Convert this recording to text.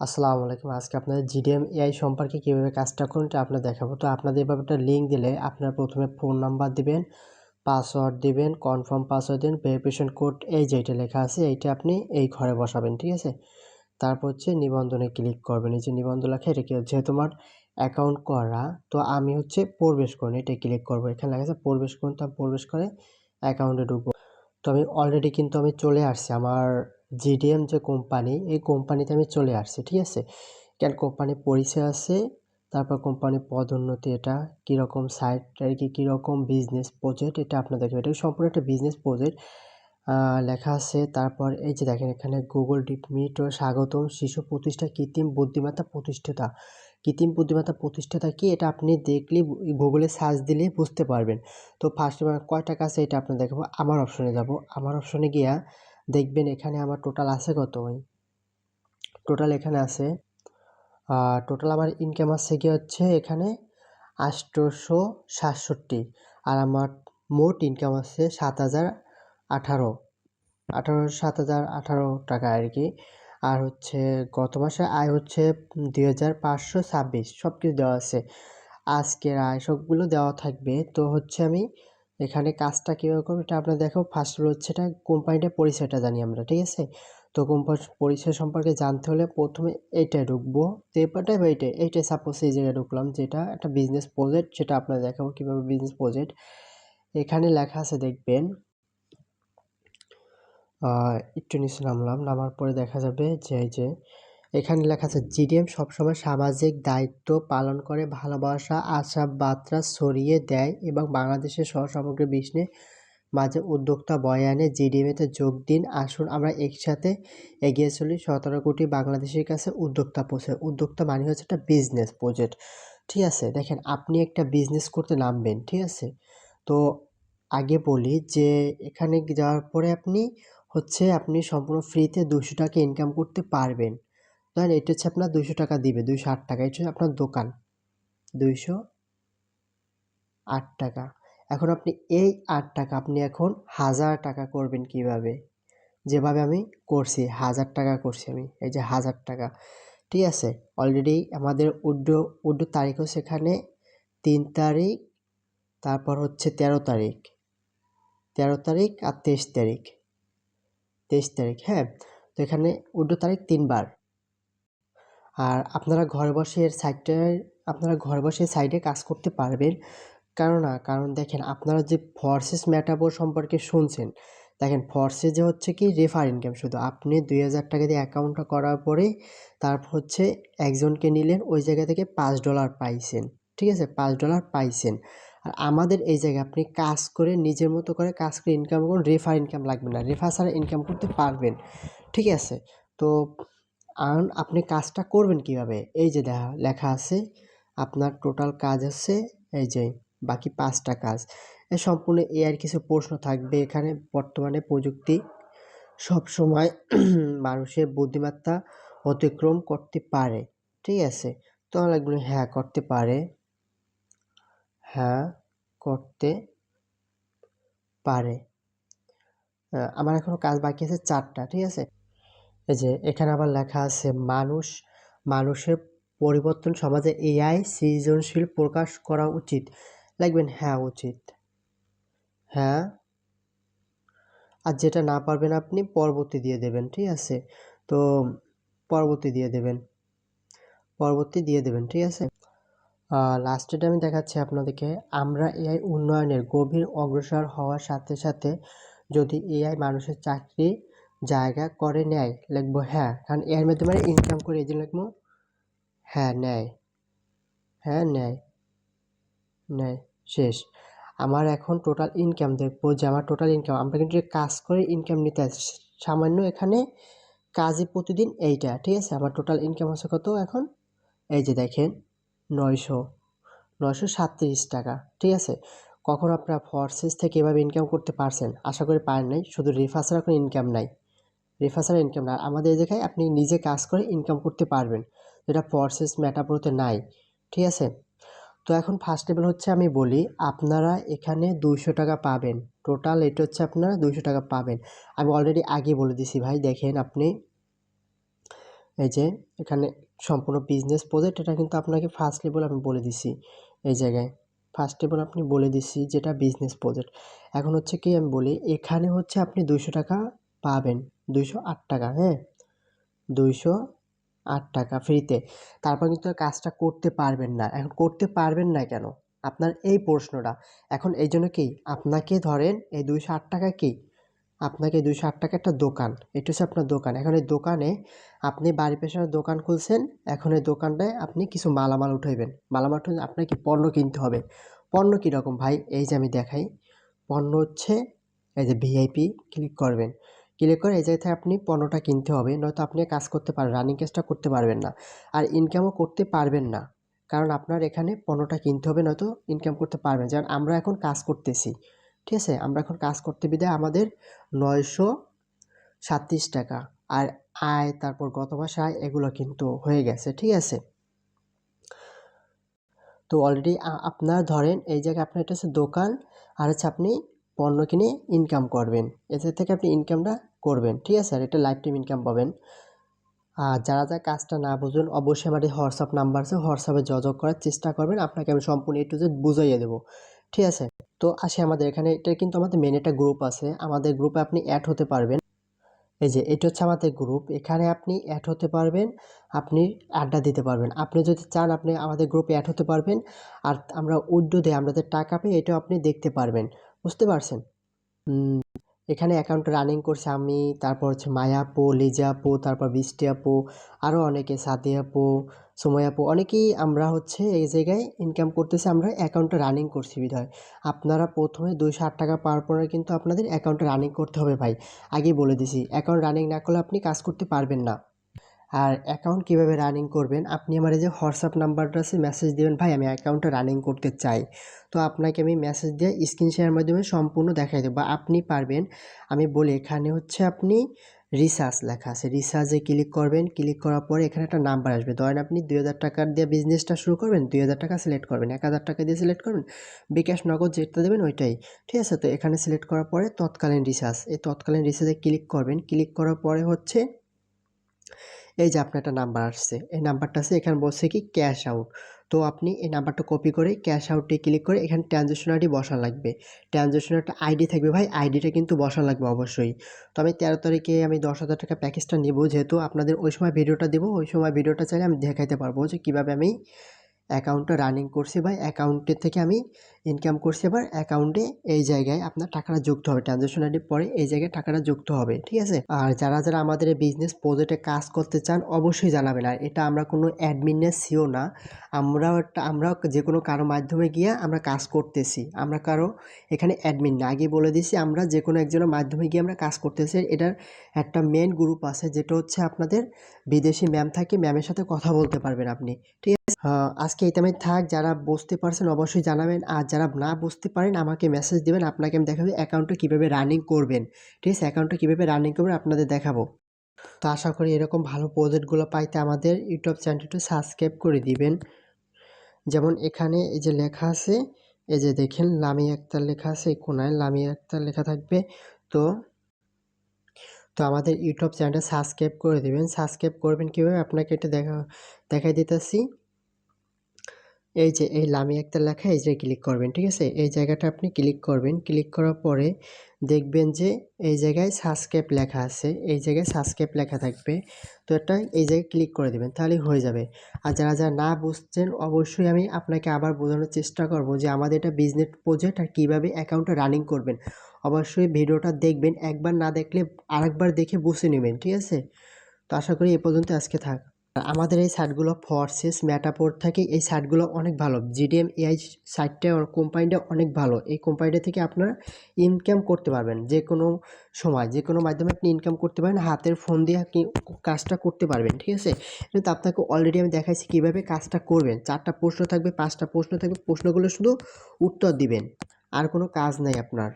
আসসালামু আলাইকুম। আজকে আপনাদের জিডিএম এআই সম্পর্কে কীভাবে কাজটা করুন এটা আপনার দেখাবো। তো আপনাদের এভাবে একটা লিঙ্ক দিলে আপনারা প্রথমে ফোন নাম্বার দিবেন পাসওয়ার্ড দিবেন কনফার্ম পাসওয়ার্ড দিন ভেরিফিকেশন কোড এই যেটা লেখা আছে, এইটা আপনি এই ঘরে বসাবেন, ঠিক আছে? তারপর হচ্ছে নিবন্ধনে ক্লিক করবেন। এই যে নিবন্ধন লেখা, এটা কি যেহেতু তোমার অ্যাকাউন্ট করা, তো আমি হচ্ছে প্রবেশ করুন, এটা ক্লিক করব। এখানে লেখা আছে, প্রবেশ করুন, তো প্রবেশ করে অ্যাকাউন্টে ঢুকবো। তো আমি অলরেডি কিন্তু আমি চলে আসছি। আমার জিডিএম যে কোম্পানি এই কোম্পানিতে আমি চলে আসছি, ঠিক আছে? কেন? কোম্পানি পরিচয় আছে, তারপর কোম্পানির পদোন্নতি এটা, কীরকম সাইট আর কি কীরকম বিজনেস প্রজেক্ট এটা আপনাদের দেখবেন এটা সম্পূর্ণ একটা বিজনেস প্রজেক্ট লেখা আছে, তারপর এই যে দেখেন, এখানে গুগল ডিপ মিট ও স্বাগতম। শিশু প্রতিষ্ঠা কৃত্রিম বুদ্ধিমত্তা প্রতিষ্ঠাতা। কৃত্রিম বুদ্ধিমত্তা প্রতিষ্ঠাতা কি? এটা আপনি দেখলে গুগলে সার্চ দিলে বুঝতে পারবেন। তো ফার্স্ট কয় টাকা আছে, এটা আপনি দেখাবো আমার অপশনে যাব। আমার অপশনে গিয়া দেখবেন এখানে আমার টোটাল আছে কত টোটাল এখানে আছে টোটাল আমার ইনকাম আছে কি হচ্ছে এখানে আষ্টশো সাতষট্টি, আর আমার মোট ইনকাম আছে সাত হাজার আঠারো আঠারো সাত হাজার আঠারো টাকা আর কি। আর হচ্ছে গত মাসে আয় হচ্ছে দুই হাজার পাঁচশো ছাব্বিশ সব কিছু দেওয়া আছে। আজকের আয় সবগুলো দেওয়া থাকবে, তো হচ্ছে আমি এখানে কাজটা কীভাবে এটা আপনার দেখো ফার্স্ট হচ্ছে এটা কোম্পানিটার পরিচয়টা জানি আমরা, ঠিক আছে? তো কোম্পানি পরিচয় সম্পর্কে জানতে হলে প্রথমে এইটায় ঢুকবো তো এরপরটাই বা এইটাই এইটাই সাপোজ এই জায়গায় ঢুকলাম যেটা একটা বিজনেস প্রজেক্ট সেটা আপনার দেখাবো কীভাবে বিজনেস প্রজেক্ট এখানে লেখা আছে দেখবেন একটু নিচে নামলাম, নামার পরে দেখা যাবে যে যে এখানে লেখা আছে, জিডিএম সবসময় সামাজিক দায়িত্ব পালন করে, ভালোবাসা আশা বার্তা ছড়িয়ে দেয় এবং বাংলাদেশের সহসামগ্রী বিশ্বে মাঝে উদ্যোক্তা বয়ানে জিডিএমেতে যোগ দিন, আসুন, আমরা একসাথে এগিয়ে চলি। সতেরো কোটি বাংলাদেশের কাছে উদ্যোক্তা পৌঁছে, উদ্যোক্তা মানে হচ্ছে একটা বিজনেস প্রজেক্ট ঠিক আছে? দেখেন, আপনি একটা বিজনেস করতে নামবেন, ঠিক আছে? তো আগে বলি যে, এখানে যাওয়ার পরে আপনি হচ্ছে, আপনি সম্পূর্ণ ফ্রিতে দুশো টাকা ইনকাম করতে পারবেন। ধরেন এটা হচ্ছে আপনার দুইশো টাকা দিবে, দুইশো আট টাকা। এটা হচ্ছে আপনার দোকান, দুইশো আট টাকা। এখন আপনি এই আট টাকা আপনি এখন হাজার টাকা করবেন কীভাবে? যেভাবে আমি করছি, হাজার টাকা করছি আমি, এই যে হাজার টাকা। ঠিক আছে? অলরেডি আমাদের উড্ডো উড্ডো তারিখও সেখানে তিন তারিখ, তারপর হচ্ছে তেরো তারিখ। তেরো তারিখ আর তেইশ তারিখ। তেইশ তারিখ হ্যাঁ? তো এখানে উড্ডো তারিখ তিনবার। আর আপনারা ঘর বসে এর আপনারা ঘর বসে সাইডে কাজ করতে পারবেন। কেন না কারণ দেখেন, আপনারা যে ফর্সেস ম্যাটাবোর সম্পর্কে শুনছেন, দেখেন ফর্সে যে হচ্ছে কি রেফার ইনকাম শুধু আপনি দুই হাজার টাকা দিয়ে অ্যাকাউন্টটা করার পরে তারপর হচ্ছে একজনকে নিলেন, ওই জায়গা থেকে পাঁচ ডলার পাইছেন। ঠিক আছে? পাঁচ ডলার পাইছেন। আর আমাদের এই জায়গায় আপনি কাজ করে, নিজের মতো করে কাজ করে ইনকাম করুন রেফার ইনকাম লাগবে না। রেফার ছাড়া ইনকাম করতে পারবেন। ঠিক আছে? তো আর আপনি কাজটা করবেন কীভাবে? এই যে দেখা, লেখা আছে, আপনার টোটাল কাজ আছে, এই যে বাকি পাঁচটা কাজ। এ সম্পূর্ণ এ আর কিছু প্রশ্ন থাকবে এখানে বর্তমানে প্রযুক্তি। সব সময় মানুষের বুদ্ধিমত্তা অতিক্রম করতে পারে, ঠিক আছে? তো লাগবে হ্যাঁ করতে পারে। হ্যাঁ করতে পারে। আমার এখনও কাজ বাকি আছে চারটা, ঠিক আছে? এই যে এখানে আবার লেখা আছে, মানুষ, মানুষের পরিবর্তন সমাজে এআই সৃজনশীল প্রকাশ করা উচিত। লিখবেন হ্যাঁ উচিত। হ্যাঁ। আর যেটা না পারবেন আপনি পরবর্তী দিয়ে দেবেন, ঠিক আছে? তো পরবর্তী দিয়ে দেবেন। পরবর্তী দিয়ে দেবেন, ঠিক আছে? লাস্টেটা আমি দেখাচ্ছি আপনাদেরকে, আমরা এআই উন্নয়নের গভীর অগ্রসর হওয়ার সাথে সাথে যদি এআই মানুষের চাকরি জায়গা করে নেয় লিখব হ্যাঁ। কারণ এর মাধ্যমে ইনকাম করে এই জন্য লিখব হ্যাঁ নেয়। হ্যাঁ নেয়। নেয়। শেষ। আমার এখন টোটাল ইনকাম দেখব, যে আমার টোটাল ইনকাম আমরা কিন্তু কাজ করে ইনকাম নিতে সামান্য এখানে কাজে প্রতিদিন এইটা, ঠিক আছে? আমার টোটাল ইনকাম আছে কত এখন? এই যে দেখেন, নয়শো নয়শো সাতত্রিশ টাকা, ঠিক আছে? কখন আপনারা ফর্সেস থেকে এভাবে ইনকাম করতে পারছেন, আশা করি পারেন নাই, শুধু রেফার্সের এখন ইনকাম নাই। রেফার্সার ইনকাম না আমাদের জায়গায় আপনি নিজে কাজ করে ইনকাম করতে পারবেন, যেটা ফর্সেস ম্যাটাপ্রোতে নাই, ঠিক আছে? তো এখন ফার্স্ট লেভেল হচ্ছে আমি বলি, আপনারা এখানে দুইশো টাকা পাবেন। টোটাল এটা হচ্ছে আপনারা দুইশো টাকা পাবেন। আমি অলরেডি আগে বলে দিছি ভাই, দেখেন আপনি, এই যে এখানে সম্পূর্ণ বিজনেস প্রজেক্ট এটা কিন্তু আপনাকে ফার্স্ট লেভেল আমি বলে দিছি, এই জায়গায়। ফার্স্ট লেভেল আপনি বলে দিছি যেটা বিজনেস প্রজেক্ট এখন হচ্ছে কি আমি বলি, এখানে হচ্ছে আপনি দুইশো টাকা পাবেন। দুইশো আট টাকা হ্যাঁ? দুইশো আট টাকা ফ্রিতে। তারপর কিন্তু কাজটা করতে পারবেন না। এখন করতে পারবেন না কেন? আপনার এই প্রশ্নটা। এখন এই জন্য কি? আপনাকে ধরেন এই দুইশো আট টাকা কি? আপনাকে দুইশো আট টাকা একটা দোকান। এটা হচ্ছে আপনার দোকান। এখন এই দোকানে আপনি বাড়ি পেছনে দোকান খুলছেন। এখন এই দোকানটায় আপনি কিছু মালামাল উঠাইবেন। মালামাল উঠাই আপনাকে পণ্য কিনতে হবে? পণ্য কীরকম? ভাই, এই যে আমি দেখাই। পণ্য হচ্ছে এই যে ভিআইপি, ক্লিক করবেন। ক্লিক করে এই জায়গা থেকে আপনি পণ্যটা কিনতে হবে, নয়তো আপনি কাজ করতে পারবেন রানিং কাজটা করতে পারবেন না। আর ইনকামও করতে পারবেন না, কারণ আপনার এখানে পণ্যটা কিনতে হবে, নয়তো ইনকাম করতে পারবেন। যেমন আমরা এখন কাজ করতেছি, ঠিক আছে? আমরা এখন কাজ করতে বিদায় আমাদের নয়শো সাতত্রিশ টাকা। আর আয়, তারপর গত মাসে আয়, এগুলো কিন্তু হয়ে গেছে, ঠিক আছে? তো অলরেডি আপনার ধরেন এই জায়গায় আপনার এটা হচ্ছে দোকান, আর হচ্ছে আপনি পণ্য কিনে ইনকাম করবেন। এদের থেকে আপনি ইনকামটা করবেন। ঠিক আছে? আর এটা লাইফ টাইম ইনকাম পাবেন। আর যারা যারা কাজটা না বুঝবেন অবশ্যই আমার এই হোয়াটসঅ্যাপ নাম্বার আছে। হোয়াটসঅ্যাপে যোগাযোগ করার চেষ্টা করবেন। আপনাকে আমি সম্পূর্ণ এ টু জেড বুঝাইয়ে দেবো। ঠিক আছে? তো আসে আমাদের এখানে। এটা কিন্তু আমাদের মেন একটা গ্রুপ আছে। আমাদের গ্রুপে আপনি অ্যাড হতে পারবেন। এই যে, এটা হচ্ছে আমাদের গ্রুপ এখানে আপনি অ্যাড হতে পারবেন। আপনি আড্ডা দিতে পারবেন। আপনি যদি চান, আপনি আমাদের গ্রুপে অ্যাড হতে পারবেন। আর আমরা দিয়ে আমাদের টাকা পেয়ে এটাও আপনি দেখতে পারবেন। বুঝতে পারছেন? এখানে অ্যাকাউন্ট রানিং করছে আমি, তারপর হচ্ছে মায়া আপু, লিজা তারপর বৃষ্টি আপু আরও অনেকে সাদি আপু, সময় আপু, অনেকেই আমরা হচ্ছে এই জায়গায় ইনকাম করতেছি, আমরা অ্যাকাউন্টটা রানিং করছি বিধায়। আপনারা প্রথমে দুইশো আট টাকা পাওয়ার পরে কিন্তু আপনাদের অ্যাকাউন্টটা রানিং করতে হবে ভাই। আগেই বলে দিছি অ্যাকাউন্ট রানিং না করলে আপনি কাজ করতে পারবেন না। আর অ্যাকাউন্ট কীভাবে রানিং করবেন? আপনি আমার এই যে হোয়াটসঅ্যাপ নাম্বারটা আছে মেসেজ দেবেন, ভাই, আমি অ্যাকাউন্টটা রানিং করতে চাই। তো আপনাকে আমি মেসেজ দিয়ে স্ক্রিন শেয়ারের মাধ্যমে সম্পূর্ণ দেখাই দেবো। বা আপনি পারবেন, আমি বলি, এখানে হচ্ছে আপনি রিসার্চ লেখা আছে। রিসার্চে ক্লিক করবেন ক্লিক করার পরে এখানে একটা নাম্বার আসবে। ধরেন আপনি দুই হাজার টাকার দিয়ে বিজনেসটা শুরু করবেন, দুই হাজার টাকা সিলেক্ট করবেন, এক হাজার টাকা দিয়ে সিলেক্ট করবেন, বিকাশ নগদ যেটা দেবেন ওইটাই। ঠিক আছে? তো এখানে সিলেক্ট করার পরে তৎকালীন রিসার্চ এই তৎকালীন রিসার্চে ক্লিক করবেন। ক্লিক করার পরে হচ্ছে এই যে আপনার একটা নাম্বার আসছে, এই নাম্বারটা আছে, এখানে বলছে কি ক্যাশ আউট তো আপনি এই নাম্বারটা কপি করে ক্যাশ আউটে ক্লিক করে এখানে ট্রানজেকশন আইডি বসা লাগবে। ট্রানজেকশন একটা আইডি থাকবে ভাই আইডিটা কিন্তু বসা লাগবে অবশ্যই। তো আমি তেরো তারিখে আমি দশ হাজার টাকা প্যাকেজটা নেব, যেহেতু আপনাদের ওই সময় ভিডিওটা দেবো, ওই সময় ভিডিওটা চাইলে আমি দেখাইতে পারব যে কীভাবে আমি অ্যাকাউন্টটা রানিং করছি বা অ্যাকাউন্টের থেকে আমি ইনকাম করছি এবার অ্যাকাউন্টে এই জায়গায় আপনার টাকাটা যুক্ত হবে। ট্রানজ্যাকশন আইডির পরে এই জায়গায় টাকাটা যুক্ত হবে, ঠিক আছে? আর যারা যারা আমাদের বিজনেস প্রজেক্টে কাজ করতে চান, অবশ্যই জানাবেন। আর এটা আমরা কোনো অ্যাডমিনের সিও না। আমরাও একটা আমরা যে কোনো কারও মাধ্যমে গিয়ে আমরা কাজ করতেছি। আমরা কারও এখানে অ্যাডমিন না। আগে বলে দিছি, আমরা যে কোনো একজনের মাধ্যমে গিয়ে আমরা কাজ করতেছি। এটার একটা মেন গ্রুপ আছে, যেটা হচ্ছে আপনাদের বিদেশি ম্যাম থাকে। ম্যামের সাথে কথা বলতে পারবেন আপনি, ঠিক আজকে এই টাইমে থাক, যারা বুঝতে পারছেন অবশ্যই জানাবেন। আর যারা না বুঝতে পারেন, আমাকে মেসেজ দেবেন, আপনাকে আমি দেখাবো অ্যাকাউন্টটা কীভাবে রানিং করবেন। ঠিক আছে? অ্যাকাউন্টটা কীভাবে রানিং করবেন, আপনাদের দেখাবো। তো আশা করি এরকম ভালো প্রজেক্টগুলো পাইতে আমাদের ইউটিউব চ্যানেলটা সাবস্ক্রাইব করে দিবেন। যেমন এখানে এই যে লেখা আছে, এই যে দেখেন, লামি আক্তার লেখা আছে কোনায় লামি আক্তার লেখা থাকবে। তো তো আমাদের ইউটিউব চ্যানেলটা সাবস্ক্রাইব করে দেবেন। সাবস্ক্রাইব করবেন কীভাবে? আপনাকে এটা দেখা, দেখাই দিতেছি। এই যে, এই লামি একটা লেখা, এই যে ক্লিক করবেন, ঠিক আছে? এই জায়গাটা আপনি ক্লিক করবেন ক্লিক করার পরে দেখবেন যে এই জায়গায় সাবস্ক্রাইব লেখা আছে, এই জায়গায় সাবস্ক্রাইব লেখা থাকবে। তো এটা এই জায়গায় ক্লিক করে দেবেন তাহলেই হয়ে যাবে। আর যারা যারা না বুঝছেন, অবশ্যই আমি আপনাকে আবার বোঝানোর চেষ্টা করব যে আমাদের এটা বিজনেস প্রজেক্ট আর কীভাবে অ্যাকাউন্টটা রানিং করবেন। অবশ্যই ভিডিওটা দেখবেন, একবার না দেখলে আরেকবার দেখে বুঝে নেবেন, ঠিক আছে? তো আশা করি এ পর্যন্ত আজকে থাক। আমাদের এই সাইটগুলো ফরসেস ম্যাটাপোর থাকে, এই সাইটগুলো অনেক ভালো। জিডিএম এআই সাইটটা কোম্পানিটা অনেক ভালো। এই কোম্পানিটা থেকে আপনারা ইনকাম করতে পারবেন। যে কোনো সময়, যে কোনো মাধ্যমে আপনি ইনকাম করতে পারেন, হাতের ফোন দিয়ে আপনি কাজটা করতে পারবেন, ঠিক আছে? কিন্তু আপনাকে অলরেডি আমি দেখাইছি কীভাবে কাজটা করবেন। চারটা প্রশ্ন থাকবে, পাঁচটা প্রশ্ন থাকবে, প্রশ্নগুলো শুধু উত্তর দিবেন। আর কোনো কাজ নাই আপনার।